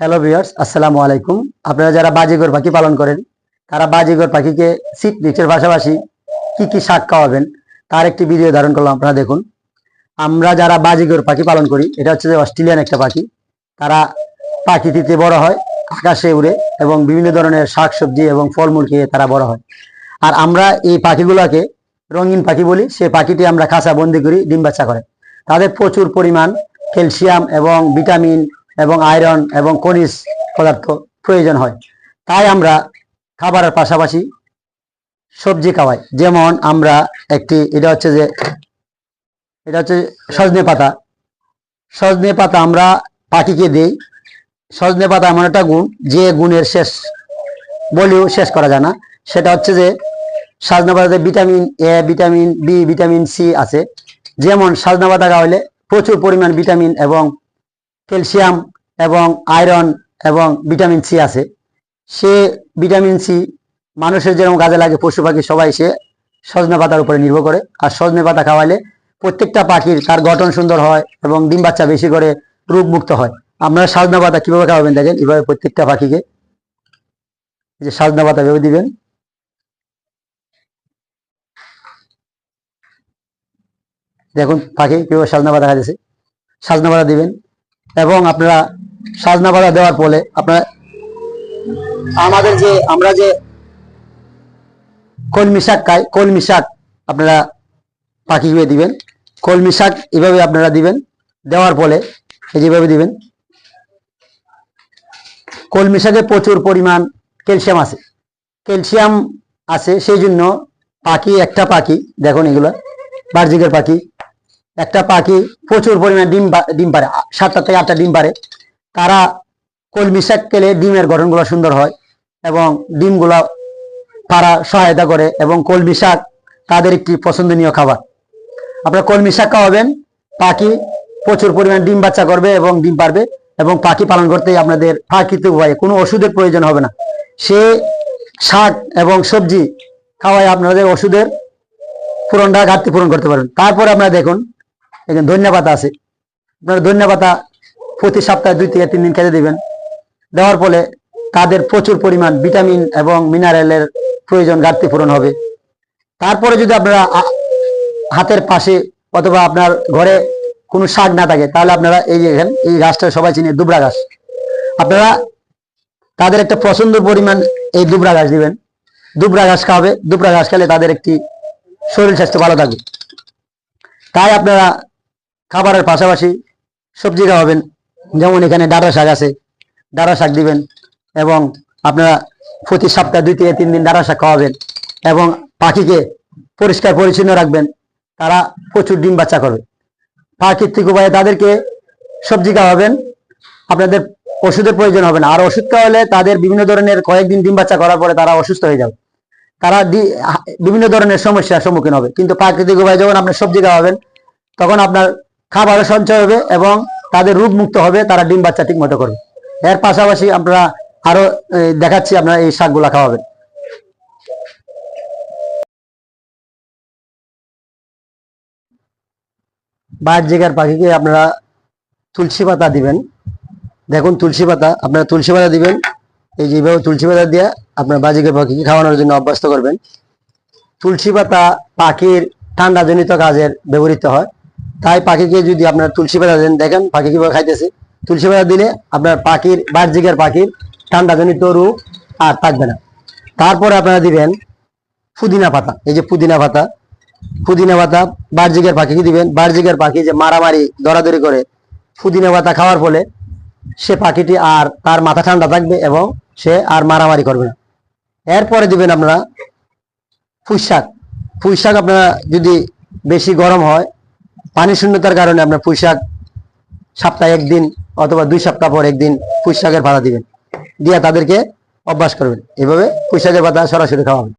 Hello viewers আসসালামু আলাইকুম। আপনারা যারা বাজিগর পাখি পালন করেন, তারা বাজিগর পাখিকে সিট নিচের পাশাপাশি কি কি শাক খাওয়াবেন, তার একটি ভিডিও ধারণ করলাম, আপনারা দেখুন। আমরা যারা বাজিগর পাখি পালন করি, এটা হচ্ছে যে অস্ট্রেলিয়ান একটা পাখি। তারা পাখিটিতে বড় হয়, আকাশে উড়ে এবং বিভিন্ন ধরনের শাক সবজি এবং ফলমূল খেয়ে তারা বড় হয়। আর আমরা এই পাখিগুলোকে রঙিন পাখি বলি, সে পাখিটি আমরা খাঁচা বন্দি করি, ডিম বাচ্চা করে। তাদের প্রচুর পরিমাণ ক্যালসিয়াম এবং ভিটামিন এবং আয়রন এবং খনিজ পদার্থ প্রয়োজন হয়। তাই আমরা খাবারের পাশাপাশি সবজি খাওয়াই। যেমন আমরা একটি, এটা হচ্ছে যে, এটা হচ্ছে সজনে পাতা। সজনে পাতা আমরা পাখিকে দিই। সজনে পাতা এমন একটা গুণ, যে গুণের শেষ বলেও শেষ করা যায় না। সেটা হচ্ছে যে, সজনে পাতাতে vitamin A vitamin B vitamin C আছে। যেমন সজনে পাতা খাওয়াইলে প্রচুর পরিমাণ ভিটামিন এবং ক্যালসিয়াম এবং আয়রন এবং ভিটামিন সি আছে। সে ভিটামিন সি মানুষের যেরকম কাজে লাগে পশু পাখি সবাই সে সজনে পাতার উপরে নির্ভর করে। আর সজনে পাতা খাওয়ালে প্রত্যেকটা পাখির তার গঠন সুন্দর হয় এবং ডিম বাচ্চা বেশি করে রোগমুক্ত হয়। আপনারা সজনে পাতা কীভাবে খাওয়াবেন দেখেন? এভাবে প্রত্যেকটা পাখিকে যে সজনে পাতা ভেবে দিবেন। দেখুন পাখি কীভাবে সাজনা পাতা খাইতেছে। সাজনা পাতা দিবেন। এবং আপনারা সাজনা পাতা দেওয়ার ফলে আপনারা আমাদের যে, আমরা যে কলমি শাক খাই, কলমি শাক আপনারা পাখি হয়ে দিবেন। কলমি শাক এভাবে আপনারা দিবেন, দেওয়ার ফলে এই যেভাবে দিবেন। কলমি শাকে প্রচুর পরিমাণ ক্যালসিয়াম আছে। ক্যালসিয়াম আছে, সেই জন্য পাখি, একটা পাখি, দেখুন এগুলো বার্জিকের পাখি একটা পাখি প্রচুর পরিমাণে ডিম ডিম পারে সাতটা থেকে আটটা ডিম পারে তারা কলমি শাক খেলে ডিমের গঠনগুলো সুন্দর হয় এবং ডিমগুলো পারা সহায়তা করে এবং কলমি শাক তাদের একটি পছন্দনীয় খাবার। আপনারা কলমি শাক খাওয়াবেন, পাখি প্রচুর পরিমাণ ডিম বাচ্চা করবে এবং ডিম পারবে এবং পাখি পালন করতে আপনাদের প্রাকৃতিক উপায়ে কোনো ওষুধের প্রয়োজন হবে না। সে শাক এবং সবজি খাওয়ায় আপনাদের ওষুধের পূরণটা ঘাটতি পূরণ করতে পারেন তারপরে আপনারা দেখুন এখানে ধনিয়া পাতা আছে। আপনারা ধনিয়া প্রতি সপ্তাহে দুই থেকে তিন দিন খেতে দিবেন। দেওয়ার ফলে তাদের প্রচুর পরিমাণ ভিটামিন এবং মিনারেলের প্রয়োজন ঘাটতি পূরণ হবে। তারপরে যদি আপনারা হাতের পাশে অথবা আপনার ঘরে কোনো শাক না থাকে, তাহলে আপনারা এই যে এই গাছটা সবাই চিনে দুবরা গাছ আপনারা তাদের একটা পছন্দ পরিমাণ এই দুবরা গাছ দিবেন। দুবরা ঘাস খাওয়াবে দুবরা ঘাস খেলে তাদের একটি শরীর স্বাস্থ্য ভালো থাকবে। তাই আপনারা খাবারের পাশাপাশি সবজি খাওয়াবেন। যেমন এখানে ডাঁটা শাক আছে, ডাঁটা শাক দিবেন এবং আপনারা প্রতি সপ্তাহে দুই থেকে তিন দিন ডাঁটা শাক খাওয়াবেন এবং পাখিকে পরিষ্কার পরিচ্ছন্ন রাখবেন। তারা প্রচুর ডিম বাচ্চা করবে। প্রাকৃতিক উপায়ে তাদেরকে সবজি খাওয়াবেন। আপনাদের ওষুধের প্রয়োজন হবে না। আর ওষুধ খাওয়ালে তাদের বিভিন্ন ধরনের কয়েকদিন ডিম বাচ্চা করার পরে তারা অসুস্থ হয়ে যাবে। তারা বিভিন্ন ধরনের সমস্যার সম্মুখীন হবে। কিন্তু প্রাকৃতিক উপায়ে যখন আপনি সবজি খাওয়াবেন, তখন আপনার খাবারও সঞ্চয় হবে এবং তাদের রোগ মুক্ত হবে, তারা ডিম বাচ্চা ঠিক মতো করবে। এর পাশাপাশি আমরা আরও দেখাচ্ছি আপনারা এই শাকগুলা খাওয়াবেন। বাইর জায়গার পাখিকে আপনারা তুলসী পাতা দিবেন। দেখুন তুলসী পাতা, আপনারা তুলসী পাতা দিবেন। এই যেভাবে তুলসী পাতা দিয়ে আপনার বাজিকের পাখিকে খাওয়ানোর জন্য অভ্যস্ত করবেন। তুলসী পাতা পাখির ঠান্ডাজনিত কাজের ব্যবহৃত হয়। তাই পাখিকে যদি আপনার তুলসী পাতা দেন, দেখেন পাখি কীভাবে খাইতেছে। তুলসী পাতা দিলে আপনার পাখির, বাহ্যিকের পাখির ঠান্ডা ঠান্ডাজনিত রোগ আর থাকবে না। তারপরে আপনারা দিবেন পুদিনা পাতা, এই যে পুদিনা পাতা। পুদিনা পাতা বাহ্যিকের পাখিকে দিবেন। বাহ্যিকের পাখি যে মারামারি, দরাদরি করে পুদিনা পাতা খাওয়ার ফলে সে পাখিটি আর তার মাথা ঠান্ডা থাকবে এবং সে আর মারামারি করবে না। এরপরে দিবেন আপনারা পুঁই শাক পুঁই শাক আপনারা যদি বেশি গরম হয় পানি শূন্যতার কারণে আপনার পুঁইশাক সপ্তাহে একদিন অথবা দুই সপ্তাহ পর একদিন পুঁইশাকের ভাড়া দিবেন। দিয়ে তাদেরকে অভ্যাস করবেন। এভাবে পুঁইশাকের পাতা সরাসরি খাওয়াবেন